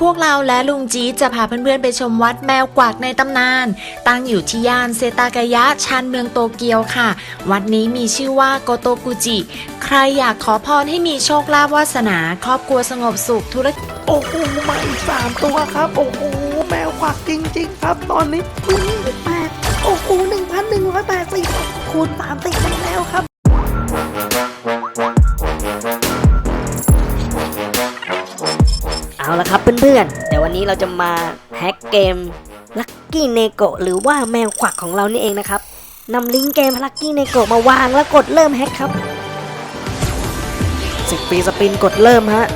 พวกเราและลุงจี๊ดจะพาเพื่อนๆไปชมวัดแมวกวักในตำนาน ตั้งอยู่ที่ย่านเซตากายะชานเมืองโตเกียวค่ะ วัดนี้มีชื่อว่าโกโตกุจิ ใครอยากขอพรให้มีโชคลาภวาสนา ครอบครัวสงบสุขธุรกิจ โอ้โหมาอีกสามตัวครับ โอ้โหแมวขวักจริง ๆ ครับ ตอนนี้อุ้ยแปดโอ้โหหนึ่งพันหนึ่งร้อยแปดสิบคูณสามติดกันแล้วครับ เอาละครับเพื่อนๆเดี๋ยววันนี้เราจะมาแฮกเกม Lucky n e g o หรือว่าแมวขวักของเรานี่เองนะครับนำลิงก์เกม Lucky n e g o มาวางแล้วกดเริ่มแฮกครับสิบปีสปินกดเริ่มฮะ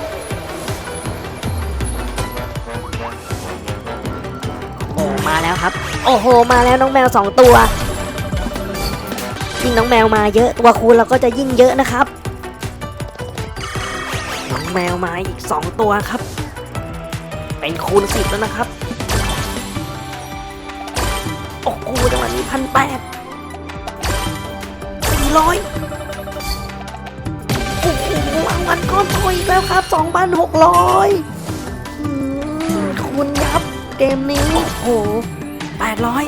โอ้มาแล้วครับ โอ้โห มาแล้วน้องแมวสองตัวยิ่งน้องแมวมาเยอะตัวคูณเราก็จะยิ่งเยอะนะครับ น้องแมวมาอีกสองตัวครับ เป็นคูณสิบแล้วนะครับ โอ้โหจังหวะนี้พันแปดสี่ร้อยโอ้โหรางวัลก้อนโตอีกแล้วครับสองพันหกร้อยคูณยับเกมนี้โอ้โหแปดร้อย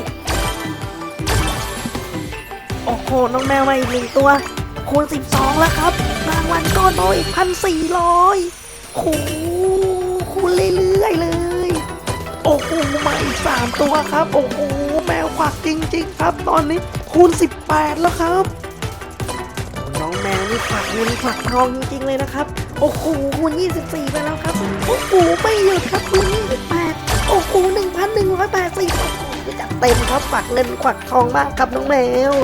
โอ้โห น้องแมวมาอีกหนึ่งตัว คูณสิบสองแล้วครับ รางวัลก้อนโตอีกพันสี่ร้อยโอ้โห คูณเรื่อยๆเลย โอ้โหมาอีกสามตัวครับ โอ้โหแมวขวักจริง ๆ ครับ ตอนนี้คูณสิบแปดแล้วครับน้องแมวนี่ฝักเงินฝักทองจริงๆเลยนะครับ โอ้โหคูณ 24 ไปแล้วครับโอ้โหไม่หยุดครับคูณ28โอ้โหหนึ่งพันหนึ่งร้อยแปดสิบจัดเต็มครับฝักเงินฝักทองมากครับน้องแมว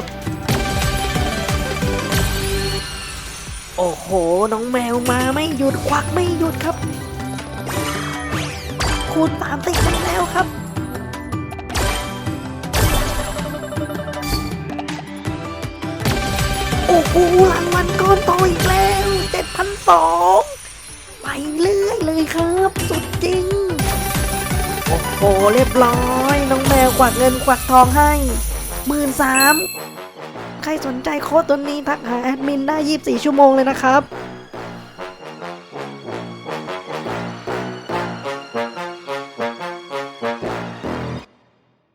โอ้โห น้องแมวมาไม่หยุดควักไม่หยุดครับ คูณสามติดกันแล้วครับ โอ้โหรางวัลก้อนโตอีกแล้วเจ็ดพันสองไปเรื่อยเลยครับ สุดจริง โอ้โห เรียบร้อย น้องแมวควักเงินควักทองให้หมื่นสามใครสนใจโค้ดตัวนี้ทักหาแอดมินได้ 24 ชั่วโมงเลยนะครับ